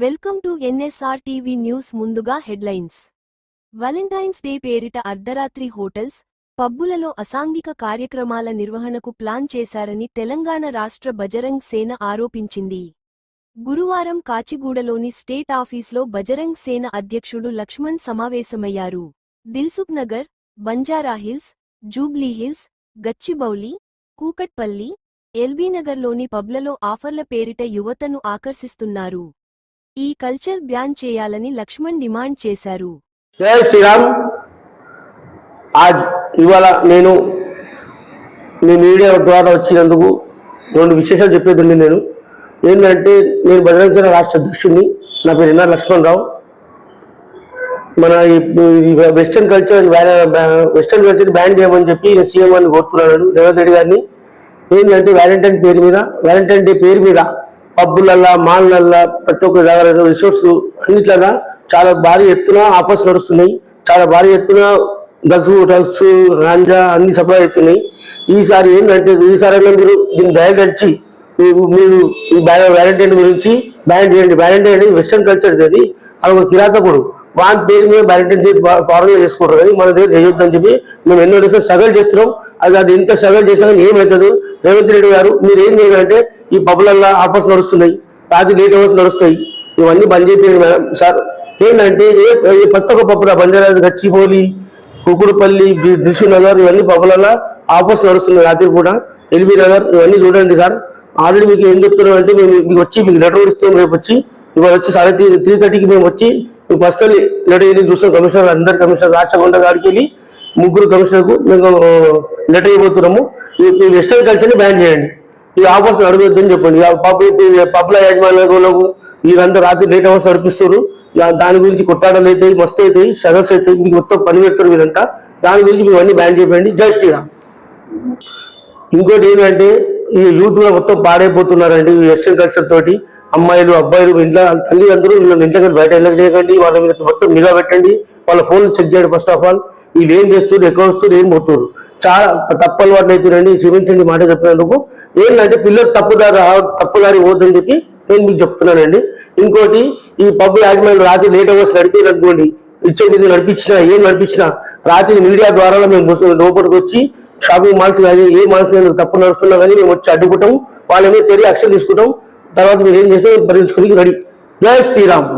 Welcome to NSR TV news ముందుగా headlines. Valentine's day పేరిట అర్ధరాత్రి హోటల్స్ పబ్బులలో అసాంఘిక కార్యక్రమాల నిర్వహణకు ప్లాన్ చేశారని తెలంగాణ రాష్ట్ర బజరంగ్ సేన ఆరోపించింది. గురువారం కాచిగూడలోని స్టేట్ ఆఫీస్లో బజరంగ్ సేన అధ్యక్షుడు లక్ష్మణ్ సమావేశమయ్యారు. దిల్సుఖ్ నగర్ బంజారాహిల్స్ జూబ్లీహిల్స్ గచ్చిబౌలి కూకట్పల్లి ఎల్బీనగర్లోని పబ్లలో ఆఫర్ల పేరిట యువతను ఆకర్షిస్తున్నారు. ఈ కల్చర్ బ్యాన్ చేయాలని లక్ష్మణ్ డిమాండ్ చేశారు. జై శ్రీరామ్. ఆజ్ ఇవాళ నేను మీ మీడియా ద్వారా వచ్చినందుకు రెండు విశేషాలు చెప్పేది ఉంది నేను. ఏంటంటే నేను బజరంగ రాష్ట్ర అధ్యక్షుడిని. నా పేరు ఎన్ఆర్ లక్ష్మణరావు మన ఈ- ఈ western culture western culture ban చేయమని చెప్పి నేను సీఎం అని కోరుతున్నాను. రేవంత్ రెడ్డి గారిని. ఏంటంటే వ్యాలంటైన్ పేరు మీద వ్యాలంటైన్ డే పేరు మీద పబ్బులల్లా మాల్లల్లా ప్రతి ఒక్క దగ్గర రిసోర్స్ అన్నిట్లగా చాలా భారీ ఎత్తున ఆఫర్స్ నడుస్తున్నాయి. చాలా భారీ ఎత్తున డ్రగ్స్ డ్రగ్స్ గాంజా అన్ని సప్లై అవుతున్నాయి. ఈసారి ఏంటంటే ఈసారి మీరు దీన్ని దయగలిచి మీరు మీరు ఈ వ్యాలంటైన్ గురించి బ్యాన్ చేయండి. వ్యాలంటైన్ అనేది వెస్టర్న్ కల్చర్ అది అది ఒక కిరాతకుడు. వాని పేరు మీద వ్యాలంటైన్ చేసి ఫారెన్ చేసుకుంటారు కానీ మన దగ్గర చేయొద్దని చెప్పి మేము ఎన్నో డేస్ స్ట్రగల్ చేస్తున్నాం. అది అది ఎంత స్ట్రగల్ చేసినా ఏమవుతుంది రేవంత్ రెడ్డి గారు మీరు ఏం చేయాలంటే ఈ పబ్బులల్లో ఆఫర్స్ నడుస్తున్నాయి రాత్రి లేట్ అవర్స్ నడుస్తాయి ఇవన్నీ బంద్ చేయండి మేడం. సార్ ఏంటంటే ఏ కొత్త ఒక పప్పుల బంజారా గచ్చిపోలి కుకుడుపల్లి దిశు నగర్ ఇవన్నీ పబ్బులలో ఆఫర్స్ నడుస్తున్నాయి రాత్రి కూడా ఎల్బీ నగర్ ఇవన్నీ చూడండి సార్. ఆల్రెడీ మీకు ఏం చెప్తున్నాం అంటే మేము మీకు వచ్చి మీకు లెటర్ ఇస్తాం రేపు వచ్చి. ఇవాళ వచ్చి సాడే త్రీ త్రీ థర్టీకి మేము వచ్చి మీకు పర్సనల్ లెటర్ వెళ్ళి చూస్తాం. కమిషనర్ అందరు కమిషనర్ రాచకొండ గారికి వెళ్ళి ముగ్గురు కమిషనర్కు మేము లెటర్ ఇవ్వబోతున్నాము. ఈ ఈ వెస్టర్న్ కల్చర్ని బ్యాన్ చేయండి. ఈ ఆఫర్స్ అడగొద్దని చెప్పండి. పబ్ పబ్ల యాజమాన్యాలకు వీరందరూ రాత్రి లేట్ అవర్స్ నడిపిస్తారు ఇక దాని గురించి కొట్టాడలు అవుతాయి మస్తు అవుతాయి షగల్స్ అవుతాయి మీకు మొత్తం పని పెడతారు వీరంతా దాని గురించి మీరు అన్ని బ్యాన్ చేయండి. జై శ్రీరామ్. ఇంకోటి ఏంటంటే ఈ యూత్ మొత్తం పాడైపోతున్నారండి ఈ వెస్టర్న్ కల్చర్ తోటి. అమ్మాయిలు అబ్బాయిలు ఇంట్లో తల్లిదండ్రులు వీళ్ళని ఇంట్లో బయట వెళ్ళక చేయకండి వాళ్ళ మీద మొత్తం నిఘా పెట్టండి. వాళ్ళ ఫోన్ చెక్ చేయండి ఫస్ట్ ఆఫ్ ఆల్ వీళ్ళు ఏం చేస్తారు ఎక్కడ వస్తారు ఏం పోతున్నారు. చాలా తప్పలు వాటిని అవుతారండి క్షమించండి మాట చెప్పినందుకు. ఏంటంటే పిల్లలు తప్పుదారి తప్పుదారి పోద్దని చెప్పి నేను మీకు చెప్తున్నానండి. ఇంకోటి ఈ పబ్బు యాజమాన్యం రాత్రి లేట్ అవర్స్ నడిపేదనుకోండి ఇచ్చేది ఇచ్చే మీద నడిపించినా ఏం నడిపించినా రాత్రి మీడియా ద్వారా మేము లోపలికి వచ్చి షాపింగ్ మాల్స్ కానీ ఏ మాల్స్ కానీ తప్పు నడుస్తున్నా కానీ మేము వచ్చి అడ్డుకుంటాం వాళ్ళ మీద తెలియ యాక్షన్ తీసుకుంటాం. తర్వాత మీరు ఏం చేస్తే భరించుకుని రెడీ. జై శ్రీరామ్.